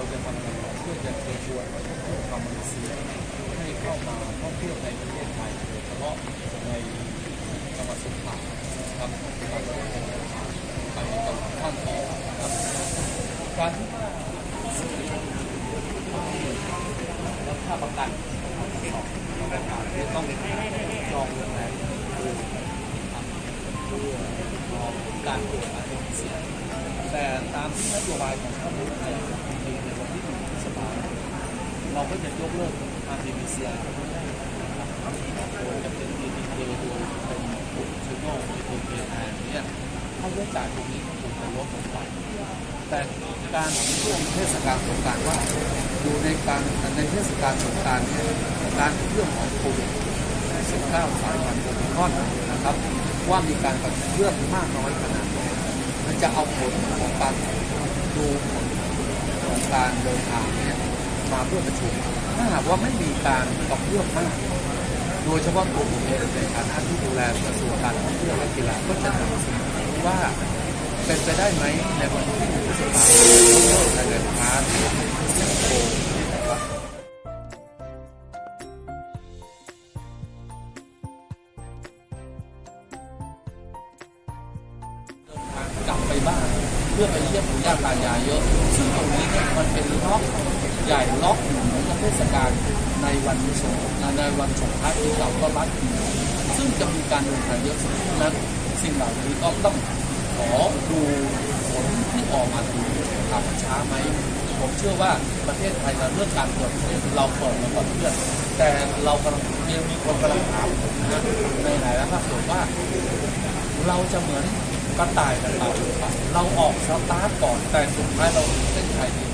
ราจะเชิญชวนนักท่องเที่ยวชาวมาเลเซียให้เข้ามาท่องเที่ยวในประเทศไทยโดยเฉพาะในจังหวัดสงขลาครับเราก็ได้เป็นปราไปตลอดข้ามปีนะครับการที่ว่ารับค่าประกันสองระกาที่ต้องจองโรงแรมครับเพื่อรอการตรวจอาหารเสียแต่ตามที่นโยบายของท่านนา ที่หนึ่งพฤษภาคมเราก็จะยกเลิก RT-PCR ทั้งหมดนะครับโดยจะเป็น ATK โดยเป็นกลุ่มชิโน่ ATK แทนเนี่ยค่าใช้จ่ายตรงนี้ก็คงจะลดลงไปแต่การช่วงเทศกาลสงการว่าอยู่ในการในเทศกาลสงการเนี่ยการเรื่องของโควิด19สายพันธุ์โอมิคอนนะครับ ว่ามีการกระเพื่อมมากน้อยขนาดไหนมันจะเอาผลของการดูผ การเดินทางเนี่ยมาเพื่อประชุมถ้าหากว่าไม่มีการกระเพื่อมมากโดยเฉพาะตัวผมเองในฐานะที่ดูแลกระทรวงการท่องเที่ยวและกีฬาก็จะนำเสนอว่าเป็นไปได้ไหมในวันที่หนึ่งพฤษภาคมกเลิกการเดินทางสิงคโปร์นะครับเดินทางกลับไปบ้าน เพื่อไปเยี่ยมปู่ย่าตายายเยอะ ซึ่งตรงนี้เนี่ยมันเป็นล็อกใหญ่ล็อกหนึ่งของเทศกาลในวันสงในวันสงท้ายปีเก่าก็รัดอีซึ่งจะมีการเดินทางเยอะนั้นสิ่งเหล่านี้ก็ต้องขอดูผลที่ออกมาดูทำช้าไหมผมเชื่อว่าประเทศไทยเราเรื่องการเปิดเราเปิดมาก่อนเพื่อนแต่เรากำลังยังมีคนกำลังถามนะในหลายๆภาคส่วนว่า เราจะเหมือน ก็ตายกันไปเราออกสตาร์ทก่อนแต่สุดท้ายเราเส้นชัยดี